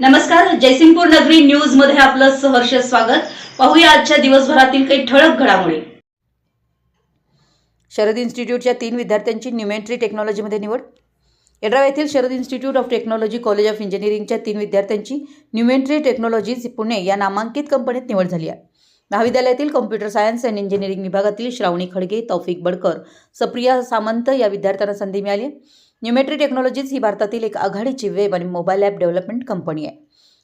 नमस्कार जयसिंगपूर नगरी न्यूजमध्ये आपलं सहर्ष स्वागत. पाहूया आजच्या दिवसभरातील काही ठळक घडामोडी. शरद इन्स्टिट्यूटच्या तीन विद्यार्थ्यांची न्युमेंट्री टेक्नॉलॉजीमध्ये निवड. यड्राव येथील Sharad institute of technology college of इंजिनिअरिंगच्या तीन विद्यार्थ्यांची न्युमेंट्री टेक्नॉलॉजीज पुणे या नामांकित कंपनीत निवड झाली आहे. महाविद्यालयातील कॉम्प्युटर सायन्स अँड इंजिनिअरिंग विभागातील श्रावणी खडगे तौफिक बडकर सप्रिया सामंत या विद्यार्थ्यांना संधी मिळाली आहे. न्युमेट्री टेक्नॉलॉजीज ही भारतातील एक आघाडीची वेब आणि मोबाईल ॲप डेव्हलपमेंट कंपनी आहे.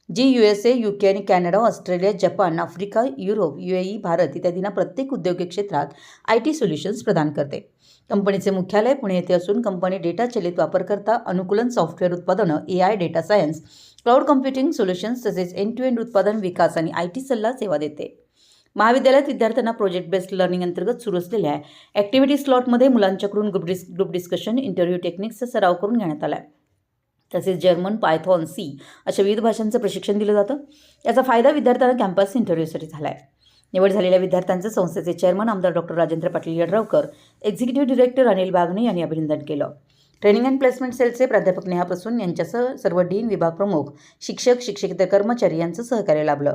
जी U S A U K आणि Canada Australia Japan Africa Europe U A E Bharat इत्यादींना प्रत्येक उद्योगिक क्षेत्रात आय टी सोल्युशन्स प्रदान करते. कंपनीचे मुख्यालय पुणे येथे असून कंपनी डेटा चलित वापरकर्ता अनुकूलन सॉफ्टवेअर उत्पादनं A I data science cloud computing solutions तसेच एंड टू एंड उत्पादन विकास आणि आय टी सल्ला सेवा देते. महाविद्यालयात विद्यार्थ्यांना प्रोजेक्ट बेस्ड लर्निंग अंतर्गत सुरू असलेल्या ॲक्टिव्हिटी स्लॉटमध्ये मुलांच्याकडून group dis group discussion interview टेक्निक्सचा सराव करून घेण्यात आला आहे तसेच जर्मन पायथॉन सी अशा विविध भाषांचं प्रशिक्षण दिलं जातं. याचा फायदा विद्यार्थ्यांना कॅम्पस इंटरव्ह्यूसाठी झाला आहे निवड झालेल्या विद्यार्थ्यांचं संस्थेचे चेअरमन आमदार doctor Rajendra Patil Yadravkar executive director Anil Bagane यांनी अभिनंदन केलं. ट्रेनिंग अँड प्लेसमेंट सेलचे प्राध्यापक नेहा प्रसून यांच्यासह सर्व डीन विभाग प्रमुख शिक्षक शिक्षकेतर कर्मचारी यांचं सहकार्य लाभलं.